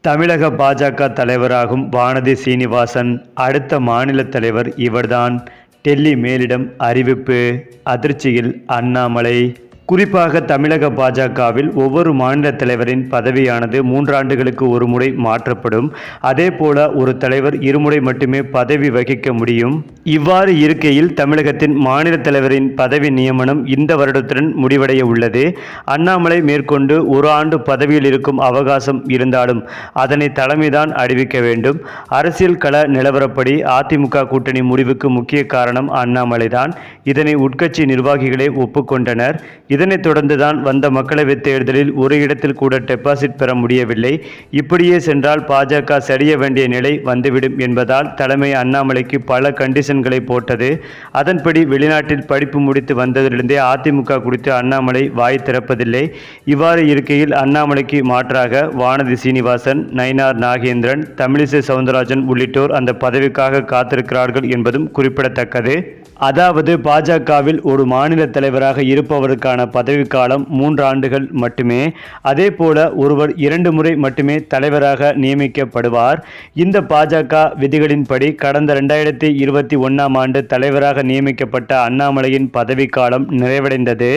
தமிழக பாஜக தலைவராகும் வானதி சீனிவாசன் அடுத்த மாநில தலைவர் இவர்தான். டெல்லி மேலிடம் அறிவிப்பு. அதிர்ச்சியில் அண்ணாமலை. குறிப்பாக தமிழக பாஜகவில் ஒவ்வொரு மாநில தலைவரின் பதவியானது மூன்றாண்டுகளுக்கு ஒரு முறை மாற்றப்படும். அதேபோல ஒரு தலைவர் இருமுறை மட்டுமே பதவி வகிக்க முடியும். இவ்வாறு இருக்கையில் தமிழகத்தின் மாநில தலைவரின் பதவி நியமனம் இந்த வருடத்துடன் முடிவடைய உள்ளது. அண்ணாமலை மேற்கொண்டு ஒரு ஆண்டு பதவியில் இருக்கும் அவகாசம் இருந்தாலும் அதனை தலைமைதான் அறிவிக்க வேண்டும். அரசியல் கள நிலவரப்படி அதிமுக கூட்டணி முடிவுக்கு முக்கிய காரணம் அண்ணாமலைதான். இதனை உட்கட்சி நிர்வாகிகளே ஒப்புக்கொண்டனர். இதனைத் தொடர்ந்துதான் வந்த மக்களவைத் தேர்தலில் ஒரு இடத்தில் கூட டெபாசிட் பெற முடியவில்லை. இப்படியே சென்றால் பாஜக சரிய வேண்டிய நிலை வந்துவிடும் என்பதால் தலைமை அண்ணாமலைக்கு பல கண்டிஷன்களை போட்டது. அதன்படி வெளிநாட்டில் படிப்பு முடித்து வந்ததிலிருந்தே அதிமுக குறித்து அண்ணாமலை வாய் திறப்பதில்லை. இவ்வாறு இருக்கையில் அண்ணாமலைக்கு மாற்றாக வானதி சீனிவாசன் நயினார் நாகேந்திரன் தமிழிசை சவுந்தரராஜன் உள்ளிட்டோர் அந்த பதவிக்காக காத்திருக்கிறார்கள் என்பதும் குறிப்பிடத்தக்கது. அதாவது பாஜகவில் ஒரு மாநில தலைவராக இருப்பவருக்கான பதவிக்காலம் மூன்று ஆண்டுகள் மட்டுமே. அதேபோல ஒருவர் இரண்டு முறை மட்டுமே தலைவராக நியமிக்கப்படுவார். இந்த பாஜக விதிகளின்படி கடந்த ரெண்டாயிரத்தி இருபத்தி ஒன்றாம் ஆண்டு தலைவராக நியமிக்கப்பட்ட அண்ணாமலையின் பதவிக்காலம் நிறைவடைந்தது.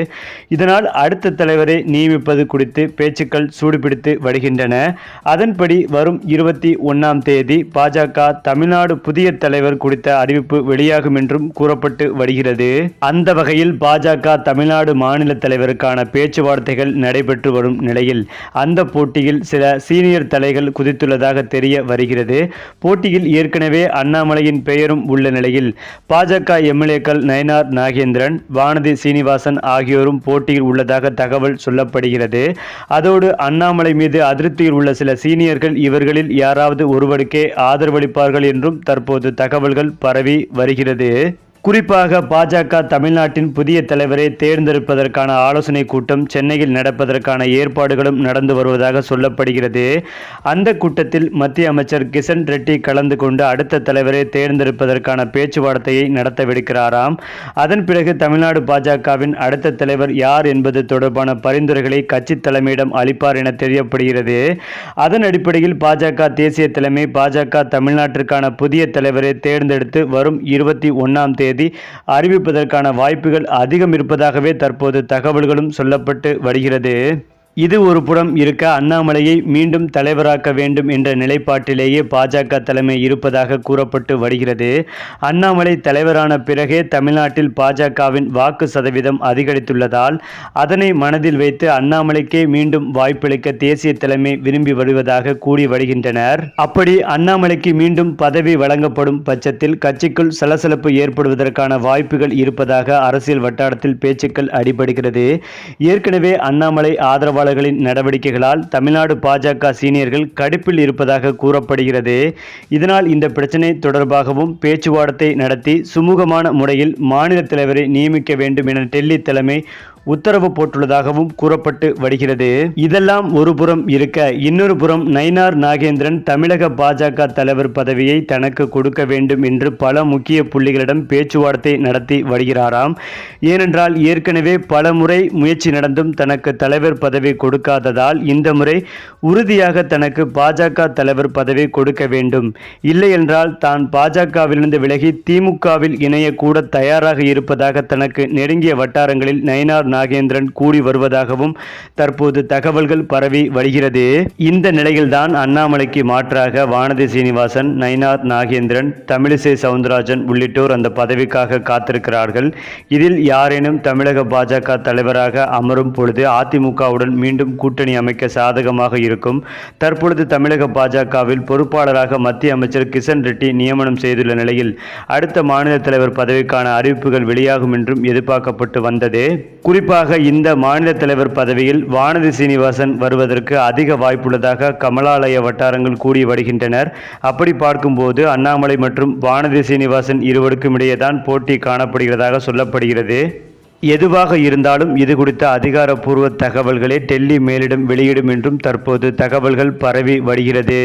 இதனால் அடுத்த தலைவரை நியமிப்பது குறித்து பேச்சுக்கள் சூடுபிடித்து வருகின்றன. அதன்படி வரும் இருபத்தி ஒன்றாம் தேதி பாஜக தமிழ்நாடு புதிய தலைவர் குறித்த அறிவிப்பு வெளியாகும் என்றும் கூறப்பட்டு கூறப்பட்டு வருகிறது. அந்த வகையில் பாஜக தமிழ்நாடு மாநில தலைவருக்கான பேச்சுவார்த்தைகள் நடைபெற்று வரும் நிலையில் அந்த போட்டியில் சில சீனியர் தலைகள் குதித்துள்ளதாக தெரிய வருகிறது. போட்டியில் ஏற்கனவே அண்ணாமலையின் பெயரும் உள்ள நிலையில் பாஜக எம்எல்ஏக்கள் நயனார் நாகேந்திரன் வானதி சீனிவாசன் ஆகியோரும் போட்டியில் உள்ளதாக தகவல் சொல்லப்படுகிறது. அதோடு அண்ணாமலை மீது அதிருப்தியில் உள்ள சில சீனியர்கள் இவர்களில் யாராவது ஒருவருக்கே ஆதரவளிப்பார்கள் என்றும் தற்போது தகவல்கள் பரவி வருகிறது. குறிப்பாக பாஜக தமிழ்நாட்டின் புதிய தலைவரை தேர்ந்தெடுப்பதற்கான ஆலோசனை கூட்டம் சென்னையில் நடப்பதற்கான ஏற்பாடுகளும் நடந்து வருவதாக சொல்லப்படுகிறது. அந்த கூட்டத்தில் மத்திய அமைச்சர் கிஷன் ரெட்டி கலந்து கொண்டு அடுத்த தலைவரை தேர்ந்தெடுப்பதற்கான பேச்சுவார்த்தையை நடத்தவிருக்கிறாராம். அதன் பிறகு தமிழ்நாடு பாஜகவின் அடுத்த தலைவர் யார் என்பது தொடர்பான பரிந்துரைகளை கட்சி தலைமையிடம் அளிப்பார் என தெரியப்படுகிறது. அதன் அடிப்படையில் பாஜக தேசிய தலைமை பாஜக தமிழ்நாட்டிற்கான புதிய தலைவரை தேர்ந்தெடுத்து வரும் இருபத்தி ஒன்றாம் தேதி தேதி அறிவிப்பதற்கான வாய்ப்புகள் அதிகம் இருப்பதாகவே தற்போது தகவல்களும் சொல்லப்பட்டு வருகிறது. இது ஒரு புறம் இருக்க அண்ணாமலையை மீண்டும் தலைவராக்க வேண்டும் என்ற நிலைப்பாட்டிலேயே பாஜக தலைமை இருப்பதாக கூறப்பட்டு வருகிறது. அண்ணாமலை தலைவரான பிறகே தமிழ்நாட்டில் பாஜகவின் வாக்கு சதவீதம் அதிகரித்துள்ளதால் அதனை மனதில் வைத்து அண்ணாமலைக்கே மீண்டும் வாய்ப்பளிக்க தேசிய தலைமை விரும்பி வருவதாக கூறி வருகின்றனர். அப்படி அண்ணாமலைக்கு மீண்டும் பதவி வழங்கப்படும் பட்சத்தில் கட்சிக்குள் சலசலப்பு ஏற்படுவதற்கான வாய்ப்புகள் இருப்பதாக அரசியல் வட்டாரத்தில் பேச்சுக்கள் அடிபடுகிறது. ஏற்கனவே அண்ணாமலை ஆதரவாளர் ஆதரவாளர்களின் நடவடிக்கைகளால் தமிழ்நாடு பாஜக சீனியர்கள் கடுப்பில் இருப்பதாக கூறப்படுகிறது. இதனால் இந்த பிரச்சினை தொடர்பாகவும் பேச்சுவார்த்தை நடத்தி சுமூகமான முறையில் மாநில தலைவரை நியமிக்க வேண்டும் என டெல்லி தலைமை உத்தரவு போட்டுள்ளதாகவும் கூறப்பட்டு வருகிறது. இதெல்லாம் ஒரு புறம் இருக்க இன்னொரு புறம் நயினார் நாகேந்திரன் தமிழக பாஜக தலைவர் பதவியை தனக்கு கொடுக்க வேண்டும் என்று பல முக்கிய புள்ளிகளிடம் பேச்சுவார்த்தை நடத்தி வருகிறாராம். ஏனென்றால் ஏற்கனவே பல முறை முயற்சி நடந்தும் தனக்கு தலைவர் பதவி கொடுக்காததால் இந்த முறை உறுதியாக தனக்கு பாஜக தலைவர் பதவி கொடுக்க வேண்டும். இல்லை என்றால் தான் பாஜகவிலிருந்து விலகி திமுகவில் இணையக்கூட தயாராக இருப்பதாக தனக்கு நெருங்கிய வட்டாரங்களில் நயினார் நாகேந்திரன் கூடி வருவதாகவும் தற்போது தகவல்கள் பரவி வருகிறது. இந்த நிலையில்தான் அண்ணாமலைக்கு மாற்றாக வானதி சீனிவாசன் நயினார் நாகேந்திரன் தமிழிசை சவுந்தரராஜன் உள்ளிட்டோர் அந்த பதவிக்காக காத்திருக்கிறார்கள். இதில் யாரேனும் தமிழக பாஜக தலைவராக அமரும் பொழுது அதிமுகவுடன் மீண்டும் கூட்டணி அமைக்க சாதகமாக இருக்கும். தற்பொழுது தமிழக பாஜகவில் பொறுப்பாளராக மத்திய அமைச்சர் கிஷன் ரெட்டி நியமனம் செய்துள்ள நிலையில் அடுத்த மாநில தலைவர் பதவிக்கான அறிவிப்புகள் வெளியாகும் என்றும் எதிர்பார்க்கப்பட்டு வந்தது. குறிப்பாக இந்த மாநில தலைவர் பதவியில் வானதி சீனிவாசன் வருவதற்கு அதிக வாய்ப்புள்ளதாக கமலாலய வட்டாரங்கள் கூடி வருகின்றனர். அப்படி பார்க்கும்போது அண்ணாமலை மற்றும் வானதி சீனிவாசன் இருவருக்கும் இடையேதான் போட்டி காணப்படுகிறதாக சொல்லப்படுகிறது. எதுவாக இருந்தாலும் இது குறித்த அதிகாரப்பூர்வ தகவல்களை டெல்லி மேலிடம் வெளியிடும் என்றும் தற்போது தகவல்கள் பரவி வருகிறது.